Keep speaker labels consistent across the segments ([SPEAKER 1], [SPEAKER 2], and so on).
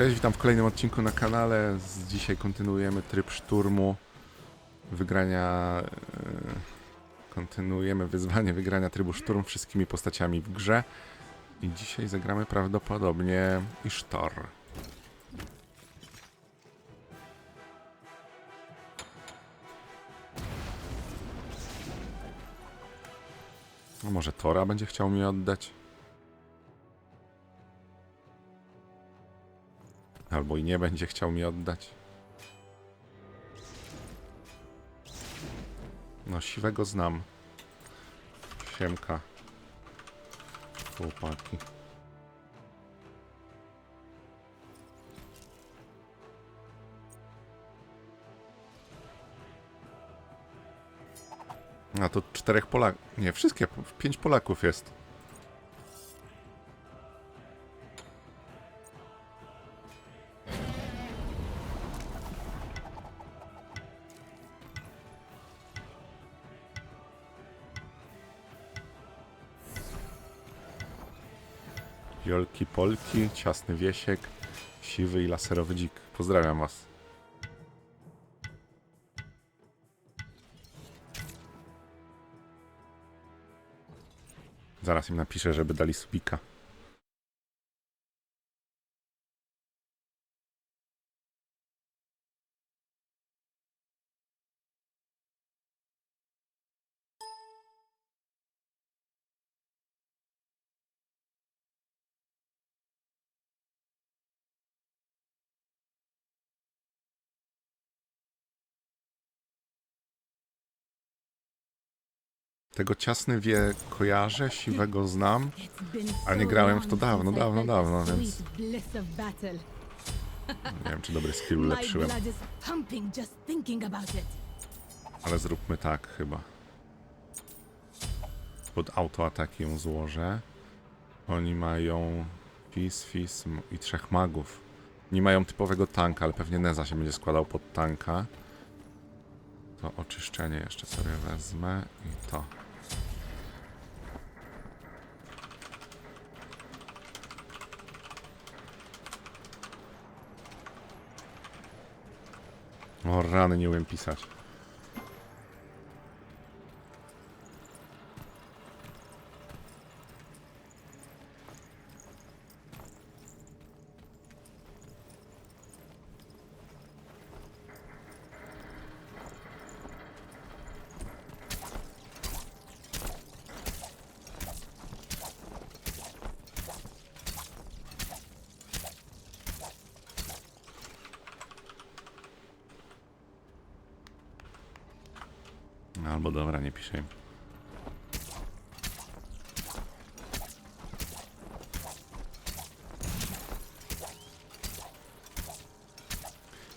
[SPEAKER 1] Cześć, witam w kolejnym odcinku na kanale. Dzisiaj kontynuujemy tryb szturmu wygrania. e, Kontynuujemy wyzwanie wygrania trybu szturm wszystkimi postaciami w grze. I dzisiaj zagramy prawdopodobnie Ishtar. No może Tora będzie chciał mi oddać? Albo i nie będzie chciał mi oddać. No, siwego znam. Siemka. Chłopaki. A to czterech Polaków. Nie, wszystkie. Pięć Polaków jest. Jolki Polki, Ciasny Wiesiek, Siwy i Laserowy Dzik. Pozdrawiam was. Zaraz im napiszę, żeby dali subika. Tego ciasny wie kojarzę, siwego znam.
[SPEAKER 2] A nie grałem w to dawno, dawno, dawno, więc...
[SPEAKER 1] Nie wiem, czy dobry skill ulepszyłem. Ale zróbmy tak chyba. Pod autoataki ją złożę. Oni mają Fizz m- i trzech magów. Nie mają typowego tanka, ale pewnie Neza się będzie składał pod tanka. To oczyszczenie jeszcze sobie wezmę i to. O rany, nie umiem pisać. Albo dobra, nie piszę.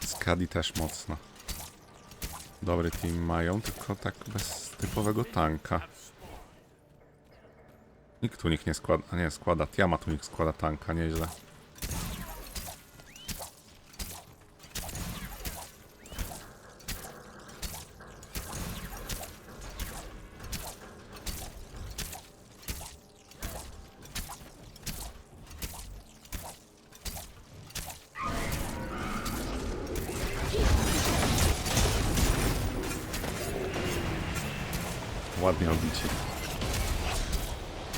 [SPEAKER 1] Skadi też mocno. Dobry team mają, tylko tak bez typowego tanka. Nikt tu nich nie składa, nie składa, Tiama tu nich składa tanka, nieźle. Ładnie obici.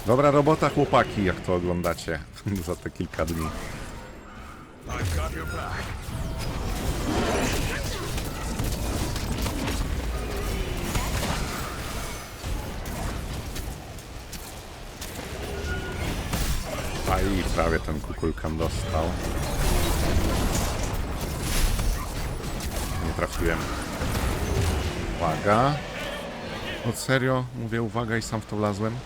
[SPEAKER 1] Dobra robota chłopaki, jak to oglądacie za te kilka dni. A i prawie ten kukulkan dostał. Nie trafiłem. Uwaga. Od serio? Mówię uwaga i sam w to wlazłem.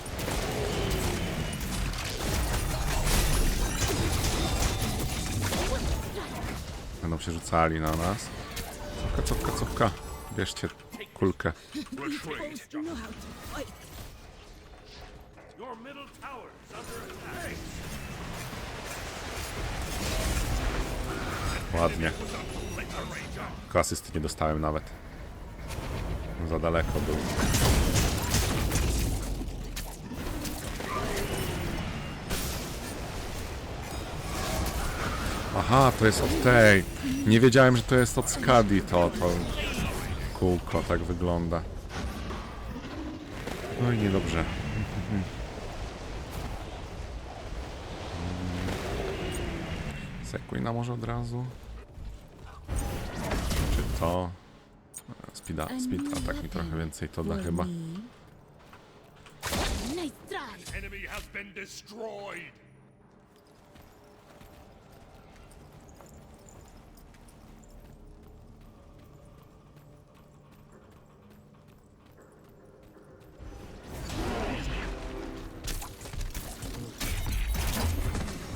[SPEAKER 1] Będą się rzucali na nas. Cofka, cofka, cofka. Bierzcie kulkę. Ładnie. Tylko nie dostałem nawet. Za daleko był. Aha, to jest od tej. Nie wiedziałem, że to jest od Skadi to, to kółko tak wygląda. No i niedobrze. Sequina może od razu? Czy to? Speed, speed attack mi trochę więcej to da chyba.
[SPEAKER 2] Nice try.
[SPEAKER 3] Enemy has been destroyed.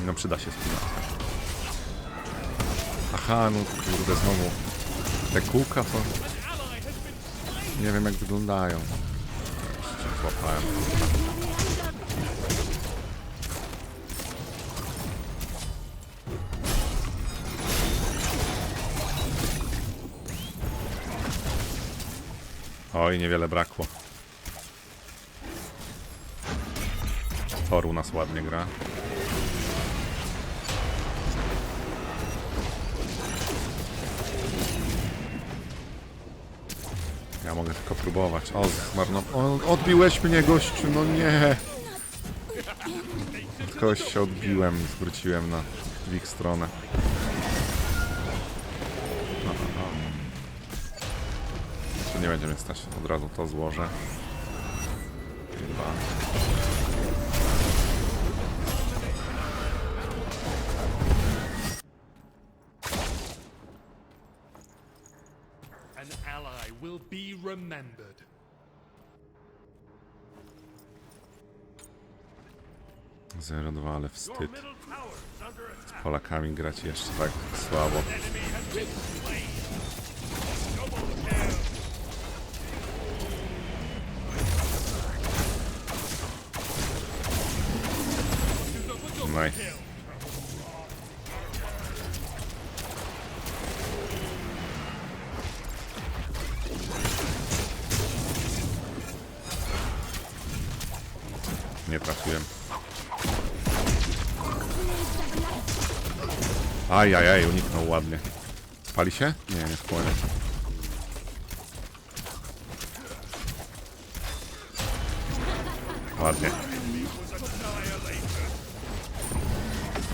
[SPEAKER 1] No przyda się speed attack. Aha, no kurde, znowu. Te kółka to... Nie wiem jak wyglądają. Złapałem. Oj, niewiele brakło. Thor u nas ładnie gra. Mogę tylko próbować. O, zmarno... O, odbiłeś mnie, gościu, no nie! Kogoś się odbiłem, zwróciłem na w ich stronę. No, no. To nie będzie stać, od razu to złożę. Wstyd.
[SPEAKER 3] attack.
[SPEAKER 1] Polakami grać jeszcze tak słabo. Nice. Ajajaj, uniknął ładnie. Spali się? Nie, nie spłonie. Ładnie.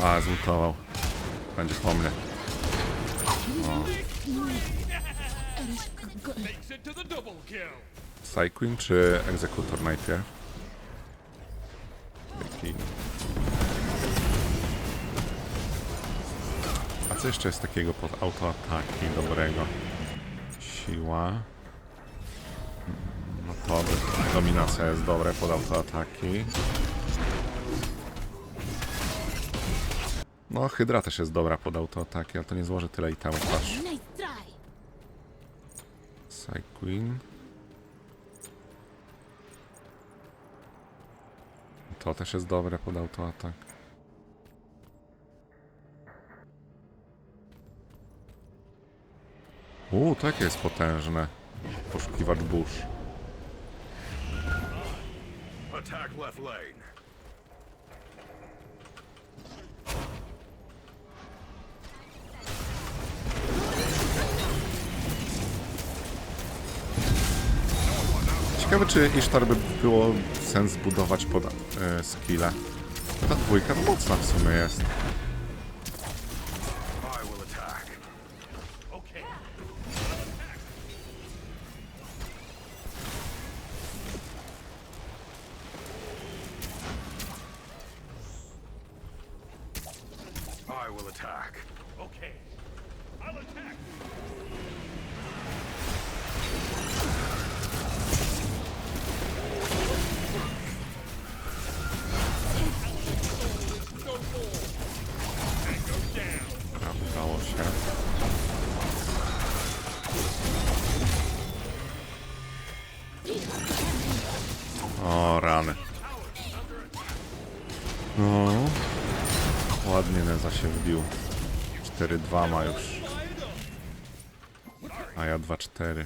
[SPEAKER 1] A, zlutował. Będzie po mnie.
[SPEAKER 3] Double kill.
[SPEAKER 1] Psyqueen czy egzekutor najpierw? Taki. Co jeszcze jest takiego pod autoataki dobrego? Siła. No to dominacja jest dobre pod autoataki. No, Hydra też jest dobra pod autoataki, ale to nie złoży tyle itemów, patrz.
[SPEAKER 2] Nice try.
[SPEAKER 1] Psyqueen. To też jest dobre pod autoatak. Uuu, takie jest potężne. Poszukiwacz burz.
[SPEAKER 3] Attack left lane.
[SPEAKER 1] Ciekawe, czy Ishtar by było sens budować pod e, skille. Ta dwójka mocna w sumie jest. ma już. A ja 2-4.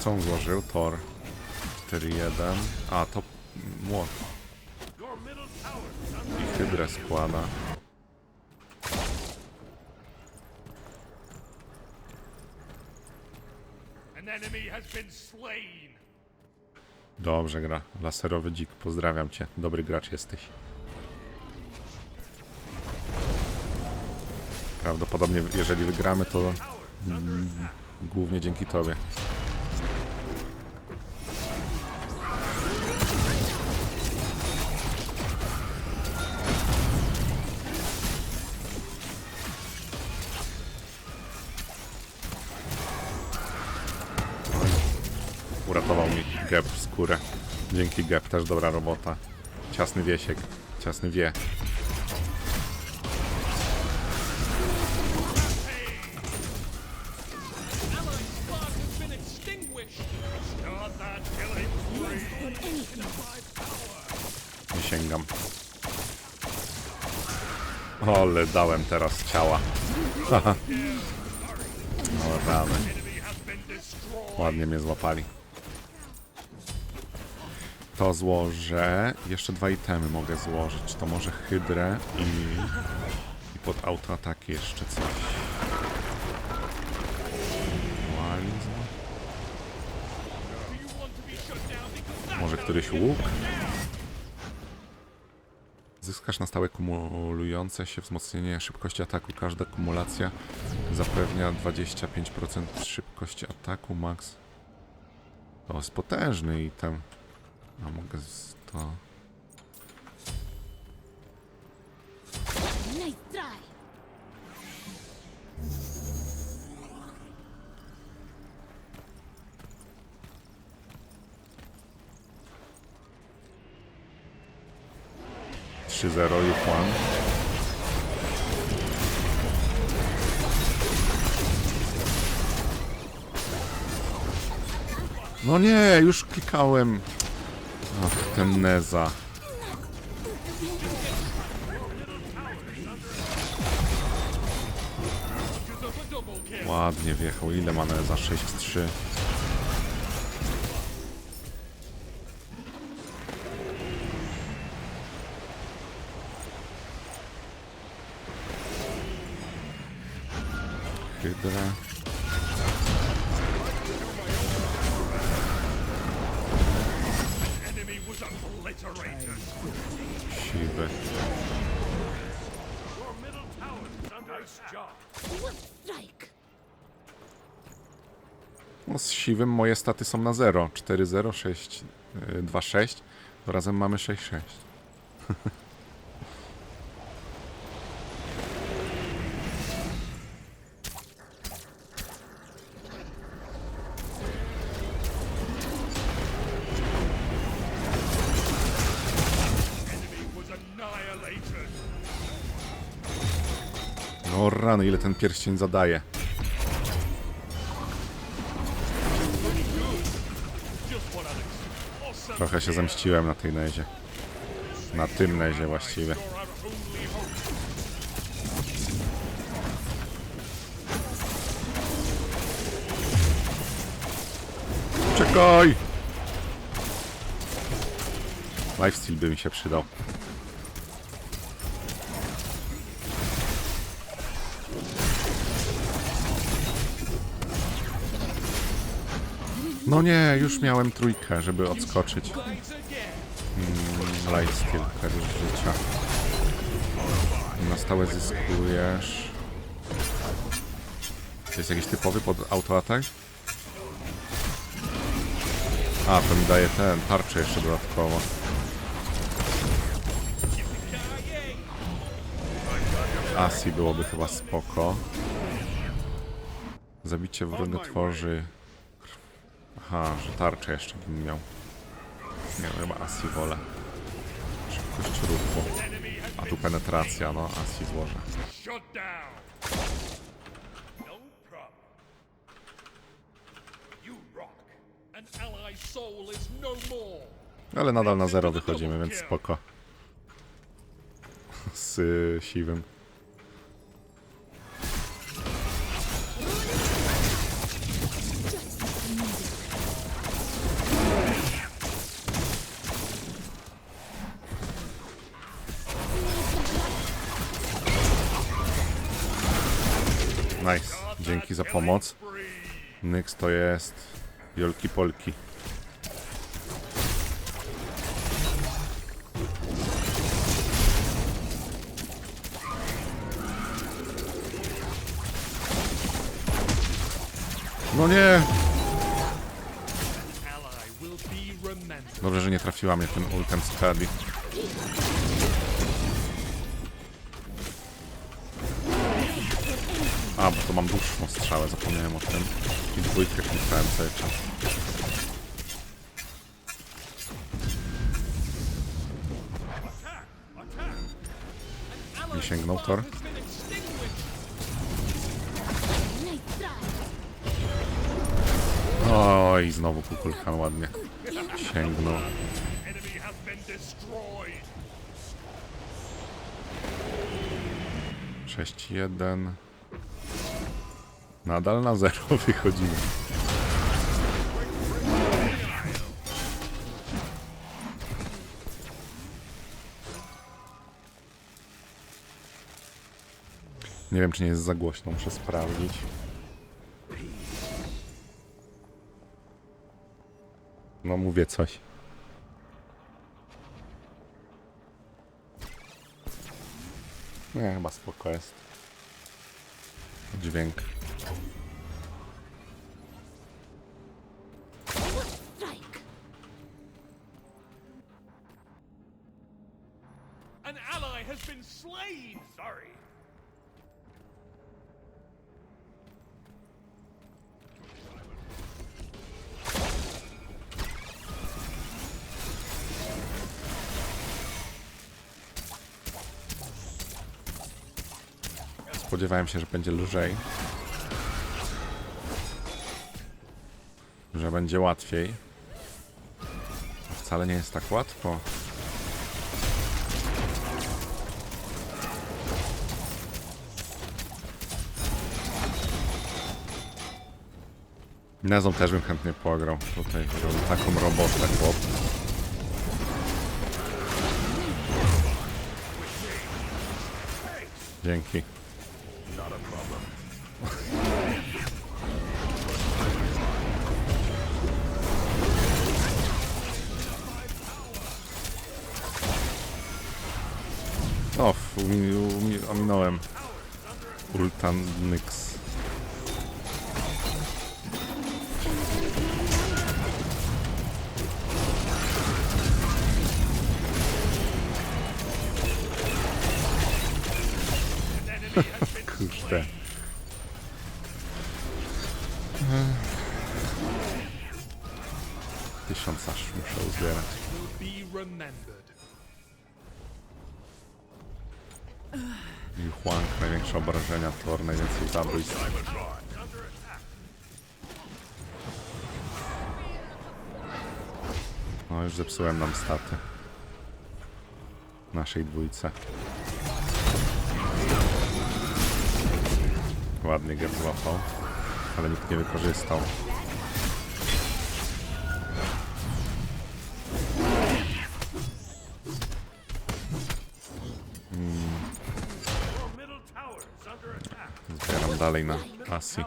[SPEAKER 1] Co on złożył? Tor 4-1. A, to młot. I hydrę składa. Dobrze gra. Laserowy dzik, pozdrawiam cię. Dobry gracz jesteś. Prawdopodobnie jeżeli wygramy to mm, głównie dzięki tobie. Gep, też dobra robota. Ciasny wiesiek. Ciasny wie. Nie sięgam. Ole, dałem teraz ciała. O rany.
[SPEAKER 3] Been destroyed.
[SPEAKER 1] Ładnie mnie złapali. To złożę. Jeszcze dwa itemy mogę złożyć. To może hydrę i, i pod autoataki jeszcze coś. Może któryś łuk? Zyskasz na stałe kumulujące się wzmocnienie szybkości ataku. Każda kumulacja zapewnia 25% szybkości ataku max. To jest potężny item. A mogę z to...
[SPEAKER 2] Nice try.
[SPEAKER 1] Trzy zero Juan. No nie, już klikałem. Ach, ten Neza. Ładnie wjechał. Ile ma Neza? 6 w 3. moje staty są na 0. 4, 0, 6, 2, 6. To razem mamy 6, 6.
[SPEAKER 3] Enemy was annihilated.
[SPEAKER 1] No rany, ile ten pierścień zadaje. Trochę się zemściłem na tej nezie. Na tym nezie właściwie. Czekaj! Lifesteal by mi się przydał. No nie, już miałem trójkę, żeby odskoczyć. Mm, Lifesteal, karier życia. Na stałe zyskujesz. To jest jakiś typowy pod autoatak? A, to mi daje ten, tarczę jeszcze dodatkowo. Asi byłoby chyba spoko. Zabicie wroga tworzy... Aha, że tarczę jeszcze bym miał. Nie no, chyba Asi wolę. Szybkość ruchu. A tu penetracja, no Asi złożę. Ale nadal na zero wychodzimy, więc spoko. Z siwym. Za pomoc. Nyx to jest Jolki Polki. No nie! Dobrze, że nie trafiła mnie tym ultem z Kadi. A, bo to mam dłuższą strzałę, zapomniałem o tym. I dwójkę klikałem cały czas. Nie sięgnął Thor. Oj, znowu kukulkan ładnie. Sięgnął.
[SPEAKER 3] Destroyed.
[SPEAKER 1] 6-1. Nadal na zero wychodzimy. Nie wiem, czy nie jest za głośno, muszę sprawdzić. No, mówię coś. Nie, chyba spoko jest. Dźwięk. Spodziewałem się, że będzie lżej. Że będzie łatwiej. Wcale nie jest tak łatwo. Nezą też bym chętnie pograł. Tutaj robi taką robotę. Dzięki. O, ominąłem. Ultan Nyx. Thor, najwięcej zabójstw. No już zepsułem nam staty. Naszej dwójce. Ładnie get złapał, ale nikt nie wykorzystał. Dalej na Asi.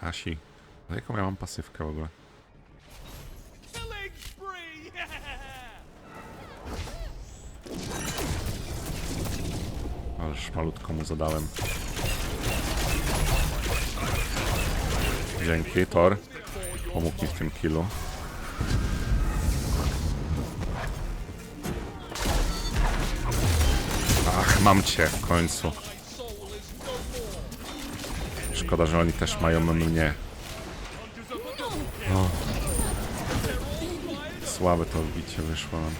[SPEAKER 1] Asi. No jaką ja mam pasywkę w ogóle? Ależ malutko mu zadałem. Dzięki, Thor. Pomógł mi w tym killu. Ach, mam cię w końcu. Szkoda, że oni też mają mnie. O. Słabe to bicie wyszło nam.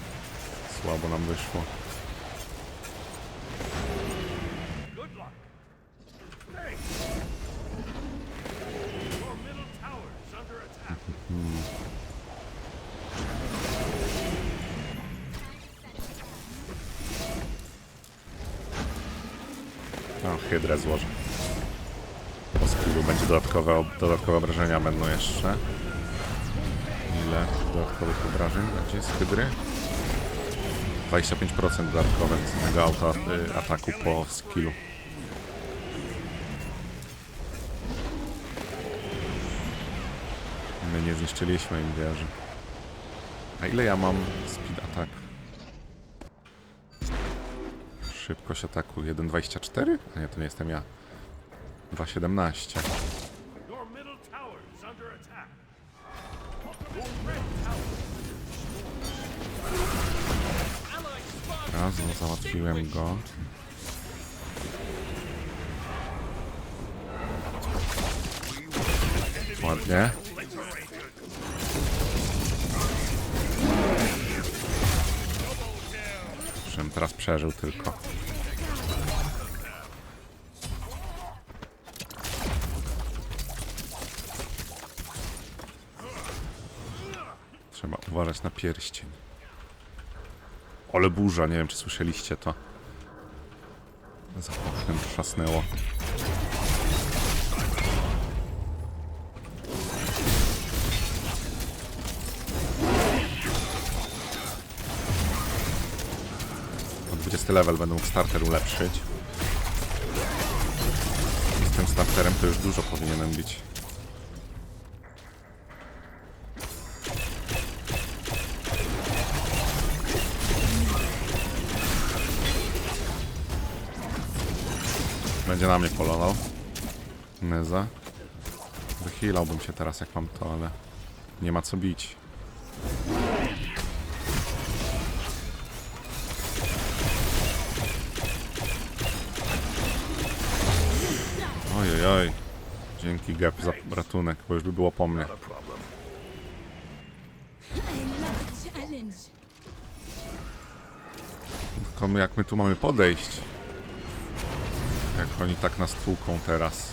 [SPEAKER 1] Słabo nam wyszło. dodatkowe, dodatkowe obrażenia będą jeszcze. Ile dodatkowych obrażeń będzie z hydry? 25% dodatkowe z auta, y, ataku po skillu. My nie zniszczyliśmy im wieży. A ile ja mam speed attack? Szybkość ataku 1,24? A nie, to nie jestem ja. 2,17.
[SPEAKER 3] Squad
[SPEAKER 1] Raz, no, załatwiłem go. Ładnie. Żebym teraz przeżył tylko. Trzeba uważać na pierścień. Ale burza, nie wiem czy słyszeliście to. Za oknem trzasnęło. O 20 level będę mógł starter ulepszyć. Z tym starterem to już dużo powinienem bić. Będzie na mnie polował. Neza. Wychylałbym się teraz jak mam to, ale nie ma co bić. Ojej, oj. Dzięki Gep za ratunek, bo już by było po mnie. Tylko jak my tu mamy podejść? Jak oni tak nas tłuką teraz.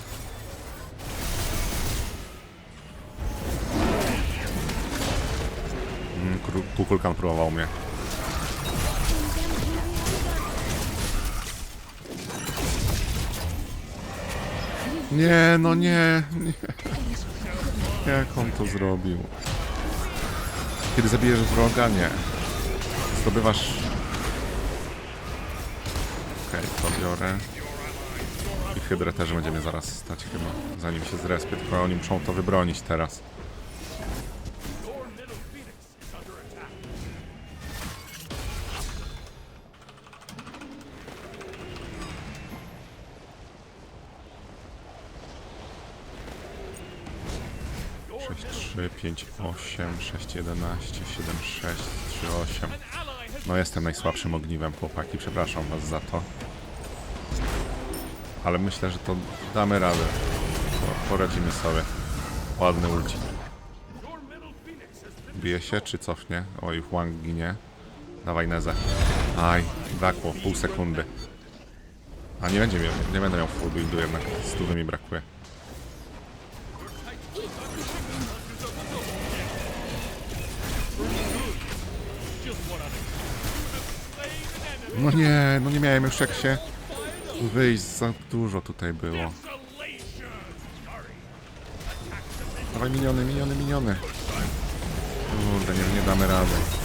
[SPEAKER 1] Mm, Kukulkan próbował mnie. Nie, no nie, nie. Jak on to zrobił? Kiedy zabijesz wroga? Nie. Zdobywasz Okej, to biorę. Hydrę też będziemy zaraz stać chyba, zanim się zrespię, tylko oni muszą to wybronić teraz. Sześć, trzy, pięć, osiem, sześć, jedenaście, siedem, sześć, trzy, osiem. No jestem najsłabszym ogniwem, chłopaki, przepraszam was za to. Ale myślę, że to damy radę. Po- Poradzimy sobie. Ładny ulci. Bije się czy cofnie? Oj, Huang ginie. Dawaj Nezę. Aj, brakło, pół sekundy. A nie będzie miał, nie będę miał full buildu jednak, stówy mi brakuje. No nie, no nie miałem już jak się wyjść, za dużo tutaj było. Dawaj miniony, miniony, miniony. Kurde, nie, nie damy rady.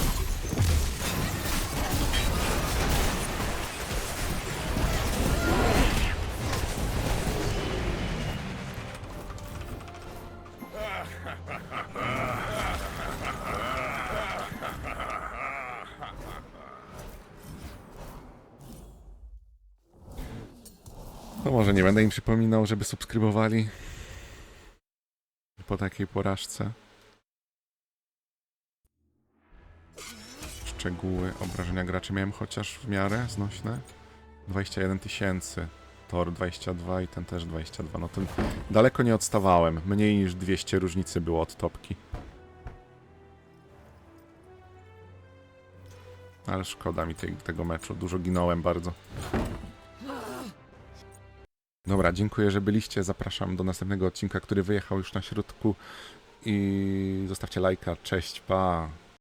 [SPEAKER 1] No może nie będę im przypominał, żeby subskrybowali po takiej porażce. Szczegóły obrażenia graczy miałem chociaż w miarę znośne. 21 tysięcy. Tor 22 i ten też 22. No to daleko nie odstawałem. Mniej niż 200 różnicy było od topki. Ale szkoda mi tej, tego meczu. Dużo ginąłem bardzo. Dobra, dziękuję, że byliście. Zapraszam do następnego odcinka, który wyjechał już na środku. I zostawcie lajka. Cześć, pa.